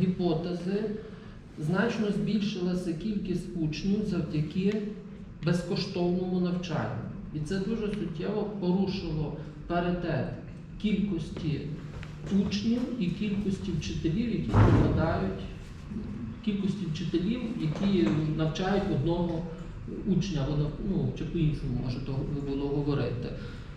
гіпотези значно збільшилася кількість учнів завдяки безкоштовному навчанню. І це дуже суттєво порушило паритет кількості учнів і кількості вчителів, які викладають, кількості вчителів, які навчають одного учня, ну, чи по-іншому може то було говорити.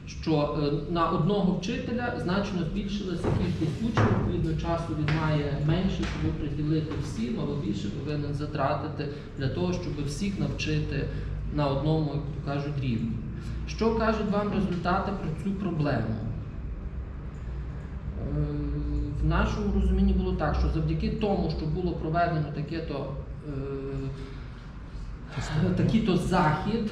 Що е, на одного вчителя значно збільшилася кількість учнів, відповідно часу він має менше, щоб приділити всім, або більше повинен затратити для того, щоб всіх навчити на одному, як то кажуть, рівні. Що кажуть вам результати про цю проблему? Е, В нашому розумінні було так, що завдяки тому, що було проведено таке-то е, такий-то захід,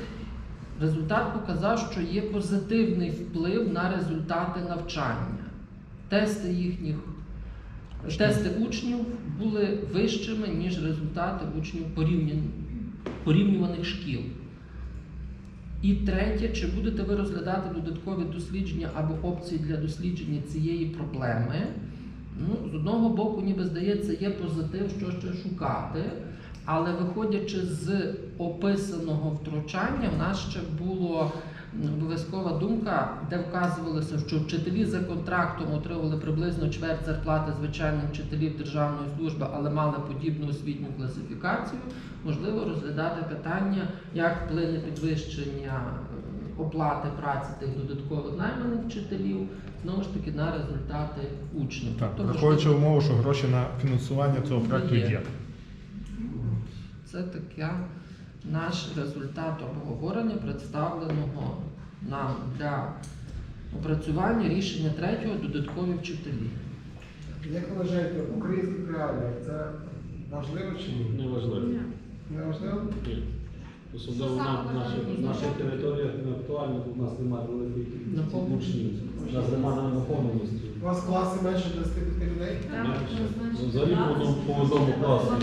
результат показав, що є позитивний вплив на результати навчання. Тести їхніх, тести учнів були вищими, ніж результати учнів порівнюваних шкіл. І третє, чи будете ви розглядати додаткові дослідження або опції для дослідження цієї проблеми? Ну, з одного боку, ніби здається, є позитив, що ще шукати, але виходячи з описаного втручання, в нас ще було обов'язкова думка, де вказувалося, що вчителі за контрактом отримували приблизно чверть зарплати звичайних вчителів державної служби, але мали подібну освітню класифікацію. Можливо, розглядати питання, як вплине підвищення оплати праці тих додаткових найманих вчителів, знову ж таки на результати учнів. Так, Тобто, враховуючи можливо, умову, що гроші на фінансування цього проекту Є. є. Це таке наш результат обговорення, представленого нам для опрацювання рішення третього додаткові вчителі. Як ви вважаєте, в українських реаліях це важливо чи ні? Неважливо. Не важливо? Ні. Особливо на наших, наших територіях не актуально, бо в нас немає великої кількості учнів. У нас немає наповненості. У вас класи менше 25 людей? Менше. Ну, Взагалі по одному класу.